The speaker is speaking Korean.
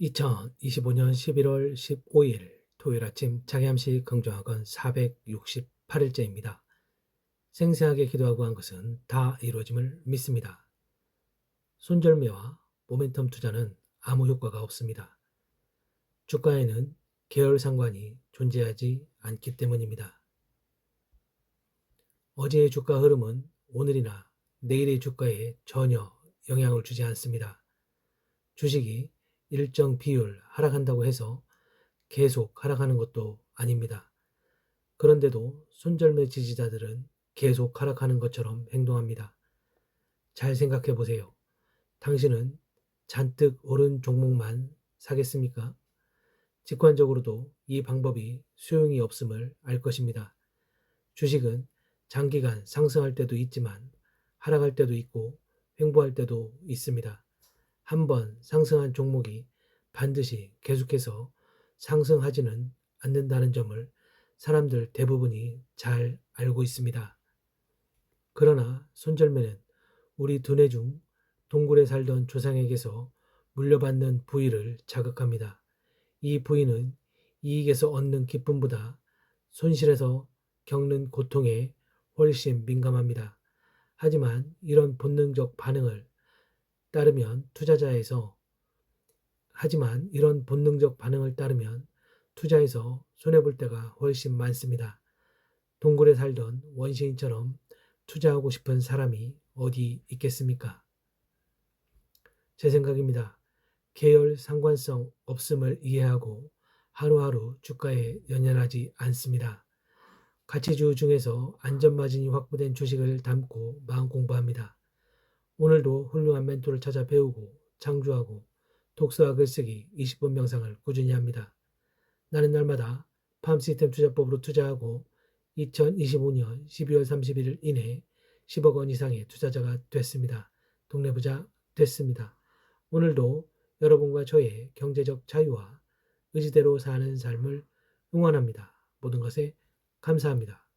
2025년 11월 15일 토요일 아침 장애암시 긍정학원 468일째입니다. 생생하게 기도하고 한 것은 다 이루어짐을 믿습니다. 손절매와 모멘텀 투자는 아무 효과가 없습니다. 주가에는 계열 상관이 존재하지 않기 때문입니다. 어제의 주가 흐름은 오늘이나 내일의 주가에 전혀 영향을 주지 않습니다. 주식이 일정 비율 하락한다고 해서 계속 하락하는 것도 아닙니다. 그런데도 손절매 지지자들은 계속 하락하는 것처럼 행동합니다. 잘 생각해 보세요. 당신은 잔뜩 오른 종목만 사겠습니까? 직관적으로도 이 방법이 소용이 없음을 알 것입니다. 주식은 장기간 상승할 때도 있지만 하락할 때도 있고 횡보할 때도 있습니다. 한 번 상승한 종목이 반드시 계속해서 상승하지는 않는다는 점을 사람들 대부분이 잘 알고 있습니다. 그러나 손절매는 우리 두뇌 중 동굴에 살던 조상에게서 물려받는 부위를 자극합니다. 이 부위는 이익에서 얻는 기쁨보다 손실에서 겪는 고통에 훨씬 민감합니다. 하지만 이런 본능적 반응을 따르면 투자자에서 하지만 이런 본능적 반응을 따르면 투자에서 손해볼 때가 훨씬 많습니다. 동굴에 살던 원시인처럼 투자하고 싶은 사람이 어디 있겠습니까? 제 생각입니다. 계열 상관성 없음을 이해하고 하루하루 주가에 연연하지 않습니다. 가치주 중에서 안전마진이 확보된 주식을 담고 마음 공부합니다. 오늘도 훌륭한 멘토를 찾아 배우고 창조하고 독서와 글쓰기 20분 명상을 꾸준히 합니다. 나는 날마다 팜 시스템 투자법으로 투자하고 2025년 12월 31일 이내 10억 원 이상의 투자자가 됐습니다. 동네 부자 됐습니다. 오늘도 여러분과 저의 경제적 자유와 의지대로 사는 삶을 응원합니다. 모든 것에 감사합니다.